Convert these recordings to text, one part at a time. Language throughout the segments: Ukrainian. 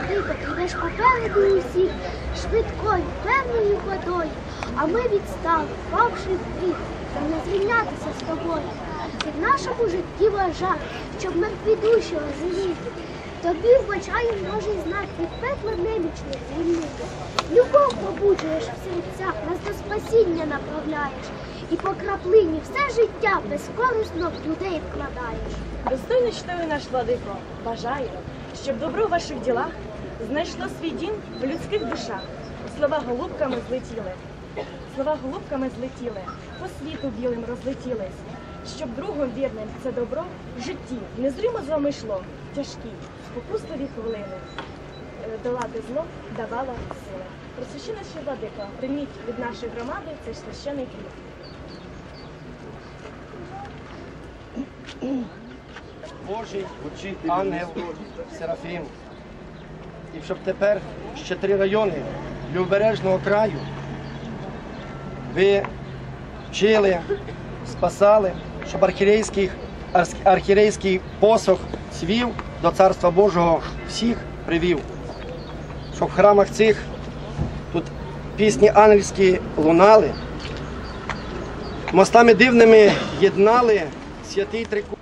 Маргарита, ідеш попереду усіх швидкою, певною водою. а ми відстали, впавши в бік, та не звільнятися з тобою. Ти в нашому житті вважав, щоб ми душі розуміти. Тобі вбачає може знати від пекла немічних звільнити. Любов побуджуєш в серцях, нас до спасіння направляєш, і по краплині все життя безкорисно в людей вкладаєш. Достойно чтою наш владико, бажаю, щоб добро в ваших ділах знайшло свій дім в людських душах. Слова голубками злетіли, слова голубками злетіли, по світу білим розлетілись, щоб другом вірним це добро в житті незримо з вами йшло, тяжкі, спокусливі хвилини. Е, Долати зло давала сили. Просвященний владико, прийміть від нашої громади цей священий хліб. Божий ангел Серафім. І щоб тепер ще три райони Любережного краю ви вчили, спасали, щоб архірейський, архірейський посох свів до Царства Божого всіх привів. Щоб в храмах цих тут пісні ангельські лунали, мостами дивними єднали святий трикут.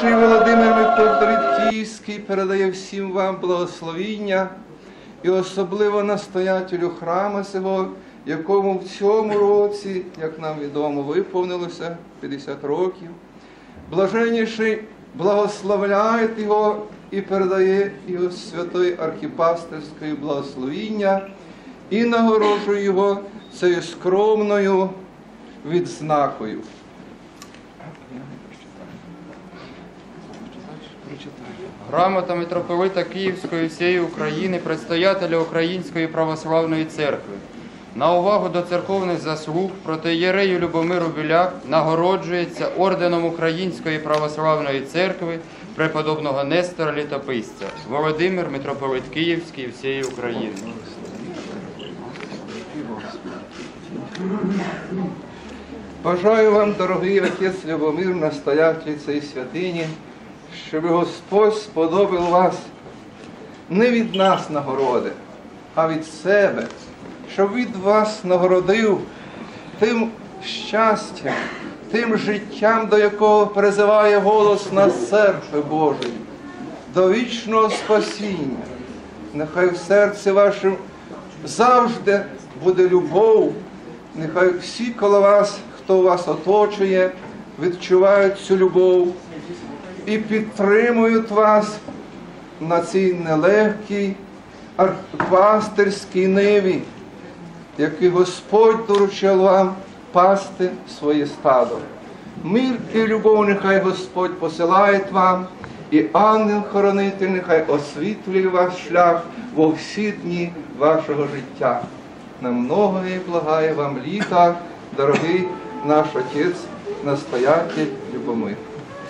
Блаженніший Володимир Митрополит передає всім вам благословіння і особливо настоятелю храма сього, якому в цьому році, як нам відомо, виповнилося 50 років. Блаженніший благословляє його і передає його святої архіпастерської благословіння і нагороджує його цією скромною відзнакою. Грамота митрополита Київської всієї України, предстоятеля Української православної церкви. На увагу до церковних заслуг протиєрею Любомиру Біляк нагороджується орденом Української православної церкви преподобного Нестора Літописця Володимир митрополит Київський всієї України. Бажаю вам, дорогий отець Любомир, настоятель цієї святині, щоб Господь сподобав вас не від нас нагороди, а від себе, щоб від вас нагородив тим щастям, тим життям, до якого призиває голос на церкви Божої, до вічного спасіння. Нехай в серці вашому завжди буде любов. Нехай всі коло вас, хто вас оточує, відчувають цю любов і підтримують вас на цій нелегкій пастирській ниві, який Господь доручив вам пасти своє стадо. Мир і любов нехай Господь посилає вам, і ангел-хоронитель нехай освітлює ваш шлях во всі дні вашого життя. На многое благає вам літа, дорогий наш отець, настоятель Любомир.